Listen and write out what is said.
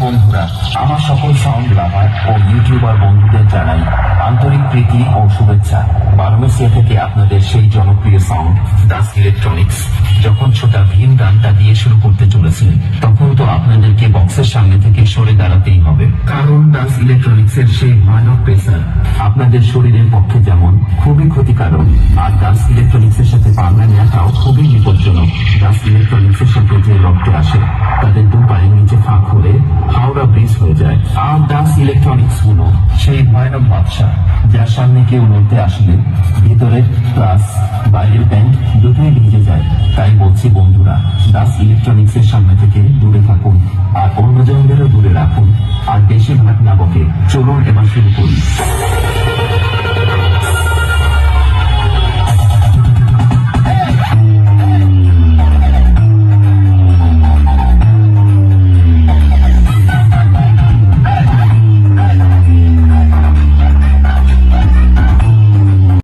আমার সকল সাউন্ড লাভার ও ইউটিউবার বন্ধুদের জানাই আন্তরিক প্রীতি ও শুভেচ্ছা। বারোমেসিয়া থেকে আপনাদের সেই জনপ্রিয় সাউন্ড দাস ইলেকট্রনিক্স যখন ছোটা ভীম গানটা দিয়ে শুরু করতে চলেছিলেন তখন তো আপনাদেরকে বক্সের সামনে থেকে সরে দাঁড়াতেই হবে। কারণ দাস ইলেকট্রনিক্স এর সেই ভয়ানক প্রেসার আপনাদের শরীরের পক্ষে যেমন খুবই ক্ষতিকারক, আর দাস ইলেকট্রনিক্স এর সাথে পাঙ্গা নেওয়াটাও খুবই বিপজ্জনক। দাস ইলেকট্রনিক্স এর সাথে ইলেকট্রনিক্স হলো সেই ভয়ানক বাদশা, যার সামনে কেউ লড়তে আসলে ভিতরের প্লাস বাইরের ব্যাংক, দুটোই ভিজে যায়। তাই বলছি বন্ধুরা, দাস ইলেকট্রনিক্স এর সামনে থেকে দূরে থাকুন, আর অন্যজনদেরও দূরে রাখুন, আর বেশিরভাগ না বকে। চলুন এবার শুরু করি।